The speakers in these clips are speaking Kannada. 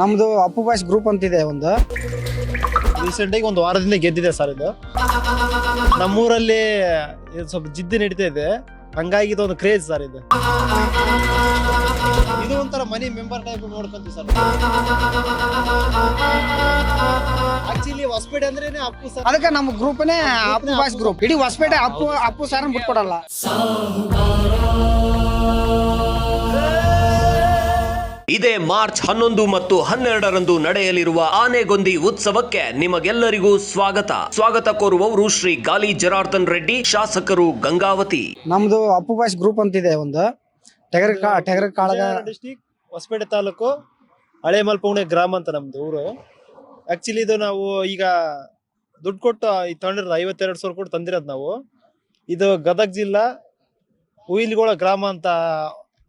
ನಮ್ದು ಅಪ್ಪು ಬಾಯ್ಸ್ ಗ್ರೂಪ್ ಅಂತಿದೆ ಒಂದು. ರೀಸೆಂಟಾಗಿ ಒಂದು ವಾರದಿಂದ ಗೆದ್ದಿದೆ ಸರ್ ಇದು. ನಮ್ಮೂರಲ್ಲಿ ಇದು ಸ್ವಲ್ಪ ಜಿದ್ದು ನಡೀತಾ ಇದೆ. ಹಂಗಾಗಿ ಇದು ಒಂದು ಕ್ರೇಜ್ ಸರ್ ಇದು. ಇದು ಒಂಥರ ಮನಿ ಮೆಂಬರ್ ಟೈಪ್ ನೋಡ್ಕೊಂತೀವಿ ಸರ್. ಆಕ್ಚುಲಿ ಹೊಸಪೇಟೆ ಅಂದ್ರೇನೆ ಅಪ್ಪು ಸರ್. ಅದಕ್ಕೆ ನಮ್ಮ ಗ್ರೂಪ್ನೇ ಅಪ್ಪು ಬಾಯ್ಸ್ ಗ್ರೂಪ್. ಇಡೀ ಹೊಸಪೇಟೆ ಅಪ್ಪು ಅಪ್ಪು ಸರ್ ಬಿಟ್ಕೊಡಲ್ಲ. ಇದೇ ಮಾರ್ಚ್ ಹನ್ನೊಂದು ಮತ್ತು ಹನ್ನೆರಡರಂದು ನಡೆಯಲಿರುವ ಆನೆಗೊಂದಿ ಉತ್ಸವಕ್ಕೆ ನಿಮಗೆಲ್ಲರಿಗೂ ಸ್ವಾಗತ. ಸ್ವಾಗತ ಕೋರುವವರು ಶ್ರೀ ಗಾಲಿ ಜನಾರ್ದನ್ ರೆಡ್ಡಿ ಶಾಸಕರು ಗಂಗಾವತಿ. ನಮ್ದು ಅಪ್ಪು ಬಾಯ್ಸ್ ಗ್ರೂಪ್ ಅಂತಿದೆ ಒಂದು. ಟೆಗರ್ ಕಾ ಟೆಗರ್ ಕಾಳಗ ಡಿಸ್ಟಿಕ್ ಹೊಸಪೇಟೆ ತಾಲೂಕು ಹಳೆ ಮಲ್ಪುಣೆ ಗ್ರಾಮ ಅಂತ ನಮ್ದು ಊರು. ಆಕ್ಚುಲಿ ಇದು ನಾವು ಈಗ ದುಡ್ಡು ಕೊಟ್ಟು ಈ ತಗೊಂಡಿರೋದು ಐವತ್ತೆರಡು ಸಾವಿರ ಕೊಟ್ಟು ತಂದಿರೋದು ನಾವು. ಇದು ಗದಗ ಜಿಲ್ಲಾ ಹುಯಿಲ್ಗೋಳ ಗ್ರಾಮ ಅಂತ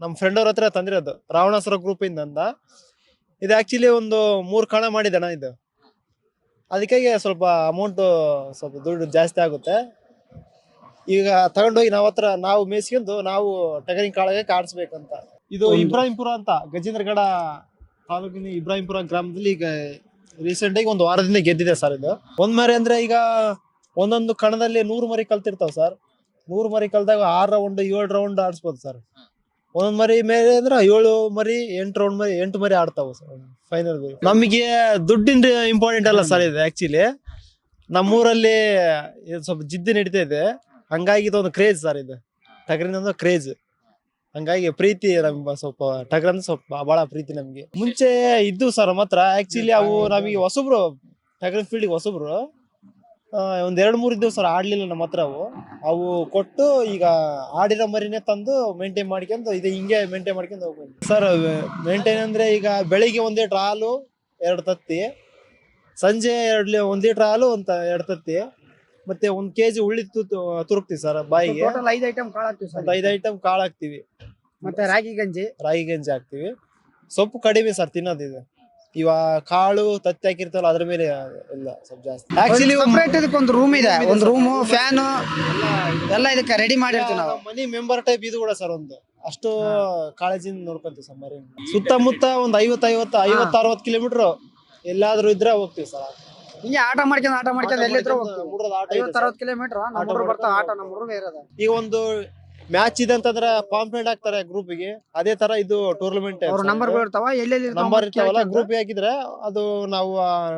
ನಮ್ಮ ಫ್ರೆಂಡ್ ಅವ್ರ ಹತ್ರ ತಂದಿರೋದು. ರಾವಣಾಸುರ ಗ್ರೂಪ್ ಇಂದ ಇದು ಆಕ್ಚುಲಿ ಒಂದು ಮೂರು ಕಣ ಮಾಡಿದಣ ಇದು. ಅದಕ್ಕಾಗಿ ಸ್ವಲ್ಪ ಅಮೌಂಟ್ ಸ್ವಲ್ಪ ದುಡ್ಡು ಜಾಸ್ತಿ ಆಗುತ್ತೆ. ಈಗ ತಗೊಂಡೋಗಿ ನಾವ್ ಹತ್ರ ನಾವು ಮೇಯ್ಸ್ಕೊಂಡು ನಾವು ಟಗರಿನ ಕಾಳಗೆ ಕಾಡಿಸ್ಬೇಕಂತ. ಇದು ಇಬ್ರಾಹಿಂಪುರ ಅಂತ. ಗಜೇಂದ್ರಗಡ ತಾಲೂಕಿನ ಇಬ್ರಾಹಿಂಪುರ ಗ್ರಾಮದಲ್ಲಿ ಈಗ ರೀಸೆಂಟ್ ಆಗಿ ಒಂದು ವಾರದಿಂದ ಗೆದ್ದಿದೆ ಸರ್ ಇದು. ಒಂದ್ ಮರಿ ಅಂದ್ರೆ ಈಗ ಒಂದೊಂದು ಕಣದಲ್ಲಿ ನೂರು ಮರಿ ಕಲ್ತಿರ್ತಾವ ಸರ್ ನೂರು ಮರಿ ಕಲ್ದಾಗ ಆರು ರೌಂಡ್ ಏಳು ರೌಂಡ್ ಆಡಿಸ್ಬೋದು ಸರ್ ಒಂದೊಂದ್ ಮರಿ ಮೇಲೆ ಅಂದ್ರೆ ಏಳು ಮರಿ, ಎಂಟು ರೌಂಡ್ ಮರಿ, ಎಂಟು ಮರಿ ಆಡ್ತಾವ ಫೈನಲ್ ನಮಗೆ ದುಡ್ಡಿನ ಇಂಪಾರ್ಟೆಂಟ್ ಅಲ್ಲ ಸರ್ ಇದು ಆಕ್ಚುಲಿ ನಮ್ಮೂರಲ್ಲಿ ಇದು ಸ್ವಲ್ಪ ಜಿದ್ದಿ ನಡೀತಾ ಇದೆ. ಹಂಗಾಗಿ ಇದೊಂದು ಕ್ರೇಜ್ ಸರ್ ಇದು. ಟಗರಿನ ಒಂದು ಕ್ರೇಜ್ ಹಂಗಾಗಿ ಪ್ರೀತಿ ನಮ್ಗೆ ಸ್ವಲ್ಪ ಟಗರ್ ಅಂದ್ರೆ ಸ್ವಲ್ಪ ಬಹಳ ಪ್ರೀತಿ ನಮ್ಗೆ. ಮುಂಚೆ ಇದ್ದು ಸರ್ ಮಾತ್ರ ಆಕ್ಚುಲಿ ಅವು ನಮಗೆ ಹೊಸಬ್ರು, ಟಗರಿನ ಫೀಲ್ಡ್ ಹೊಸಬ್ರು. ಒಂದ್ ಎರಡ್ ಮೂರ್ ದಿವಸ ಆಡ್ಲಿಲ್ಲ ನಮ್ಮ ಹತ್ರ ಅವು. ಅವು ಕೊಟ್ಟು ಈಗ ಆಡಿರೋ ಮರಿನೇ ತಂದು ಮೇಂಟೈನ್ ಮಾಡ್ಕೊಂಡು ಇದು ಹಿಂಗೆ ಮೇಂಟೈನ್ ಮಾಡ್ಕೊಂಡು ಹೋಗ್ಬೋದು ಸರ್ ಮೇಂಟೈನ್ ಅಂದ್ರೆ ಈಗ ಬೆಳಿಗ್ಗೆ ಒಂದೇ ಟ್ರಾಲು ಹಾಲು ಎರಡು ತತ್ತಿ. ಸಂಜೆ ಎರಡ್ ಒಂದೇ ಲೀಟರ್ ಹಾಲು ಒಂದ್ ಎರಡು ತತ್ತಿ. ಮತ್ತೆ ಒಂದ್ ಕೆಜಿ ಉಳ್ಳಿ ತುರುಕ್ತಿವಿ ಸರ್ ಬಾಯಿಗೆ. ಐದು ಐಟಮ್ ಕಾಳು ಹಾಕ್ತೀವಿ ಸರ್ ಐದ್ ಐಟಮ್ ಕಾಳು ಹಾಕ್ತಿವಿ. ಮತ್ತೆ ರಾಗಿ ಗಂಜಿ? ರಾಗಿ ಗಂಜಿ ಹಾಕ್ತಿವಿ. ಸೊಪ್ಪು ಕಡಿಮೆ ಸರ್ ತಿನ್ನೋದಿದೆ ಇವಾಗ ಕಾಳು ತತ್ತಿ ಹಾಕಿರ್ತಲ್ಲ ಅದ್ರ ಮೇಲೆ ಇಲ್ಲ ಸ್ವಲ್ಪ ಜಾಸ್ತಿ. ಆಕ್ಚುಲಿ ಸಪ್ರೇಟ್ ಇದಕ್ಕೆ ಒಂದು ರೂಮ್ ಇದೆ. ಒಂದು ರೂಮ್ ಫ್ಯಾನ್ ಎಲ್ಲ ಇದಕ್ಕೆ ರೆಡಿ ಮಾಡಿರ್ತೀವಿ ನಾವು. ಮನಿ ಮೆಂಬರ್ ಟೈಪ್ ಇದು ಕೂಡ ಸರ್ ಒಂದು. ಅಷ್ಟು ಕಾಳಜಿಯಿಂದ ನೋಡ್ಕೊಂತೀವಿ ಸರ್ ಮರಿ. ಸುತ್ತಮುತ್ತ ಒಂದ್ ಐವತ್ ಐವತ್ತು ಐವತ್ ಅರವತ್ ಕಿಲೋಮೀಟರ್ ಎಲ್ಲಾದ್ರೂ ಇದ್ರೆ ಹೋಗ್ತೀವಿ ಸರ್. ಹಿಂಗೆ ಆಟ ಮಾಡ್ಕೊಂಡು ಆಟ ಮಾಡ್ಕೊಂಡು ಎಲ್ಲಿದ್ರು ಐವತ್ತು. ಅರವತ್ತು ಕಿಲೋಮೀಟರ್ ನಮ್ಮ ಬರ್ತಾ ಆಟ ನಮ್ಮ ಇರೋದು ಈಗ ಒಂದು ಮ್ಯಾಚ್ ಇದೆ ಅಂತಂದ್ರೆ ಪಾಂಪ್ಲೇಟ್ ಹಾಕ್ತಾರೆ ಗ್ರೂಪಿಗೆ ಅದೇ ತರ ಇದು ಟೂರ್ನಮೆಂಟ್ ಅವ್ರ ನಂಬರ್ ಇರ್ತಾವ ಎಲ್ಲೆಲ್ಲಿ ನಂಬರ್ ಇರ್ತಾವಲ್ಲ ಗ್ರೂಪ್ ಹಾಕಿದ್ರೆ ಅದು ನಾವು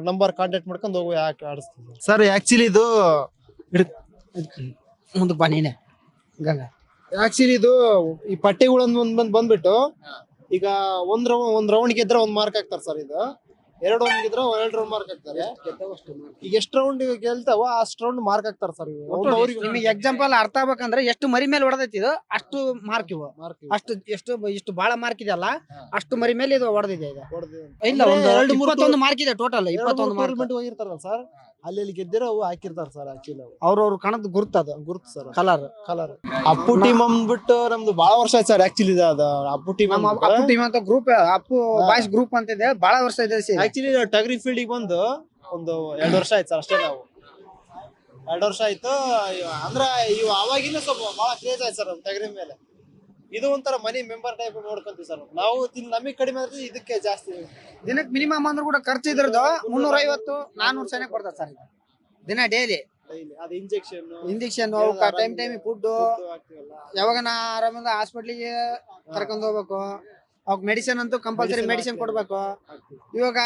ನಂಬರ್ ಕಾಂಟ್ಯಾಕ್ಟ್ ಮಾಡ್ಕೊಂಡು ಹೋಗಿ ಯಾಕೆ ಆಡಿಸ್ತೀವಿ. ಸರ್ ಆಕ್ಚುಲಿ ಇದು ಮುಂದಕ್ಕೆ ಬಾ ನೀನೆ. ಗಂಗಾ. ಆಕ್ಚುಲಿ ಇದು ಈ ಪಟ್ಟಿಗಳೊಂದು ಒಂದ್ ಬಂದ್ ಬಂದ್ಬಿಟ್ಟು ಈಗ ಒಂದ್ ರೌಂಡ್ ಒಂದ್ ರೌಂಡ್ ಗೆದ್ರೆ ಒಂದ್ ಮಾರ್ಕ್ ಹಾಕ್ತಾರೆ ಸರ್ ಇದು. ಎರಡು ರೌಂಡ್ ಗೆದ್ರೆ ಎರಡು ರೌಂಡ್ ಮಾರ್ಕ್ ಹಾಕ್ತಾರೆ. ಈಗ ಎಷ್ಟು ರೌಂಡ್ ಗೆಲ್ತಾವ ಅಷ್ಟು ರೌಂಡ್ ಮಾರ್ಕ್ ಹಾಕ್ತಾರೆ ಸರ್ ನಿಮಗೆ ಎಕ್ಸಾಂಪಲ್ ಅರ್ಥ ಆಗ್ಬೇಕಂದ್ರೆ ಎಷ್ಟು ಮರಿ ಮೇಲೆ ಹೊಡೆದೈತಿ ಇದು ಅಷ್ಟು ಮಾರ್ಕ್ ಇವು. ಅಷ್ಟು ಎಷ್ಟು ಇಷ್ಟು ಬಹಳ ಮಾರ್ಕ್ ಇದೆಯಲ್ಲ ಅಷ್ಟು ಮರಿ ಮೇಲೆ ಇದು ಹೊಡೆದಿದೆ ಇದು ಇಲ್ಲ ಒಂದು ಎರಡು ಮೂರು ಇಪ್ಪತ್ತೊಂದು ಮಾರ್ಕ್ ಇದೆ ಟೋಟಲ್ ಇಪ್ಪತ್ತೊಂದು ಮಾರ್ಕ್ ಹೋಗಿರ್ತಾರಲ್ಲ ಸರ್ ಅಲ್ಲಿ ಅಲ್ಲಿ ಗೆದ್ದಿರೋ ಅವು ಹಾಕಿರ್ತಾರ ಸರ್ ಆಕ್ಚುಲಿ ಅವು ಅವ್ರವ್ರ ಕಣದ ಗುರ್ತದ ಗುರುತು sir colour colour Appu team ಅಂದ್ಬಿಟ್ಟು ನಮ್ದು ಬಹಳ ವರ್ಷ ಆಯ್ತು ಸರ್ ಆಕ್ಚುಲಿ ಅದ. ಅಪ್ಪು ಟೀಮ್ ನಮ್ಮ ಅಪ್ಪು ಟೀಮ್ ಅಂತ ಗ್ರೂಪ್ ಅಪ್ಪು ಬಾಯ್ಸ್ ಗ್ರೂಪ್ ಅಂತ ಇದೆ ಬಹಳ ವರ್ಷ ಇದೆ ಸಿ- ಆಕ್ಚುಲಿ ಟಗರಿ ಫೀಲ್ಡ್ ಬಂದು ಒಂದು ಎರಡು ವರ್ಷ ಆಯ್ತು ಸರ್ ಅಷ್ಟೇ ನಾವು. ಎರಡು ವರ್ಷ ಆಯ್ತು ಅಂದ್ರ ಅಂದ್ರೆ ಇವು ಅವಾಗಿನ ಸ್ವಲ್ಪ ಬಹಳ ಕ್ರೇಜ್ ಆಯ್ತು ಸರ್ ಟಗರಿ ಮೇಲೆ. ಇದು ಒಂಥರ ಮನಿ ಮೆಂಬರ್ ಟೈಪ್ ನೋಡ್ಕೊಂತೀವಿ ಸರ್ ನಾವು ತಿನ್ ನಮಗೆ ಕಡಿಮೆ ಆದ್ರೆ ಇದಕ್ಕೆ ಜಾಸ್ತಿ ದಿನಕ್ಕೆ ಮಿನಿಮಮ್ ಅಂದ್ರೂ ಕೂಡ ಖರ್ಚು ಇದ್ರದ್ದು ಮುನ್ನೂರ ಐವತ್ತು ನಾನೂರು ಸೆನೆ ಕೊಡ್ತಾರೆ ಸರ್ ದಿನ ಡೈಲಿ ಅದು injection injection time time food ಯಾವಾಗ ನಾ ಆರಾಮಿಂದ ಹಾಸ್ಪಿಟ್ಲಿಗೆ ಕರ್ಕೊಂಡ್ ಹೋಗ್ಬೇಕು. ಅವಾಗ ಮೆಡಿಸಿನ್ ಅಂತೂ ಕಂಪಲ್ಸರಿ ಮೆಡಿಸಿನ್. ಕೊಡ್ಬೇಕು. ಇವಾಗ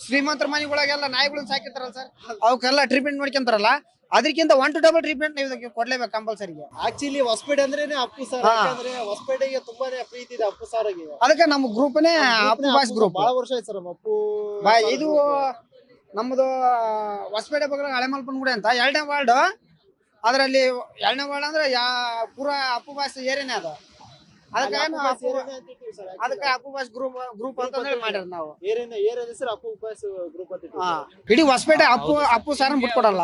ಶ್ರೀಮಂತರ ಮನೆಗಳಾಗೆಲ್ಲ ನಾಯಿಗಳನ್ನ ಸಾಕಿರ್ತಾರಲ್ಲ ಸರ್ ಅವಕ್ಕೆಲ್ಲ ಟ್ರೀಟ್ಮೆಂಟ್ ಮಾಡ್ಕೊಂತಾರಲ್ಲ ಅದಕ್ಕಿಂತ ಒನ್ ಟು ಡಬಲ್ ಟ್ರೀಟ್ಮೆಂಟ್ ನೀವು ಕೊಡ್ಲೇಬೇಕು ಕಂಪಲ್ಸರಿ ಆಕ್ಚುಲಿ ಹೊಸಪೇಟೆ ಅಂದ್ರೇನೆ ಅಪ್ಪು ಸರ್. ಯಾಕಂದ್ರೆ ಹೊಸಪೇಟೆಗೆ ತುಂಬಾನೇ ಪ್ರೀತಿ ಇದೆ ಅಪ್ಪು ಸಾರಿಗೆ ಅದಕ್ಕೆ ನಮ್ಮ ಗ್ರೂಪ್ನೇ ಅಪ್ಪು ಬಾಯ್ಸ್ ಗ್ರೂಪ್ ಬಹಳ ವರ್ಷ ಆಯ್ತು ಸರ್ ಅಪ್ಪು ಇದು ನಮ್ಮದು ಹೊಸಪೇಟೆ ಬಗ್ಗೆ ಹಳೆ ಮಲ್ಪನಗುಡಿ ಅಂತ. ಎರಡನೇ ವಾರ್ಡ್. ಅದರಲ್ಲಿ ಎರಡನೇ ವಾರ್ಡ್ ಅಂದ್ರೆ ಯಾ ಪೂರಾ ಅಪ್ಪು ಬಾಯ್ಸ್ ಏರಿಯಾನೇ ಅದು. ಅದಕ್ಕೆ ನಾವು ಅಪ್ಪು ಅದಕ್ಕೆ ಅಪ್ಪು ಬಾಸ್ ಗ್ರೂಪ್ ಗ್ರೂಪ್ ಅಂತ ಹೇಳಿ ಮಾಡ್ಯಾರ ನಾವು. ಏರಿಯಾ ಏರಿಯಾ ಹೆಸರು ಅಪ್ಪು ಗ್ರೂಪ್ ಅಂತ ಇಡೀ ಹೊಸಪೇಟೆ ಅಪ್ಪು ಅಪ್ಪು ಸರ್ ಬಿಟ್ಕೊಡಲ್ಲ.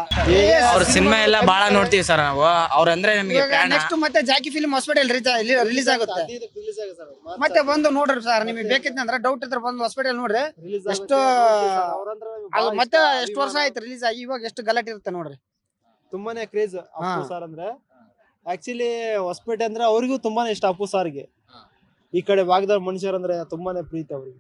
ಅವ್ರ ಸಿನಿಮಾ ಎಲ್ಲ ಬಹಳ ನೋಡ್ತೀವಿ ಸರ್ ನಾವು. ಅವ್ರಂದ್ರೆ ನಮಗೆ ಇವಾಗ ನೆಕ್ಸ್ಟ್ ಮತ್ತೆ ಜಾಕಿ ಫಿಲ್ಮ್ ಹೊಸಪೇಟೆ ರಿಲೀಸ್ ಆಗುತ್ತೆ. ಮತ್ತೆ ಬಂದು ನೋಡ್ರಿ ಸರ್ ನಿಮಗೆ ಬೇಕಿತ್ತು ಅಂದ್ರೆ ಡೌಟ್ ಇದ್ರೆ ಬಂದು ಹೊಸಪೇಟೆ ನೋಡ್ರಿ. ಎಷ್ಟು ಅದು ಮತ್ತೆ ಎಷ್ಟು ವರ್ಷ ಆಯ್ತು ರಿಲೀಸ್ ಆಗಿ ಇವಾಗ ಎಷ್ಟು ಗಲಾಟೆ ಇರುತ್ತೆ ನೋಡ್ರಿ. ತುಂಬಾನೇ ಕ್ರೇಜ್. ಸಾರ್ ಅಂದ್ರೆ. ಆಕ್ಚುಲಿ ಹೊಸಪೇಟೆ ಅಂದ್ರೆ ಅವ್ರಿಗೂ ತುಂಬಾನೇ ಇಷ್ಟ ಅಪ್ಪು ಸಾರ್ಗೆ. ಈ ಕಡೆ ಭಾಗದ ಮನುಷ್ಯರಂದ್ರೆ ತುಂಬಾನೇ ಪ್ರೀತಿ ಅವ್ರಿಗೆ.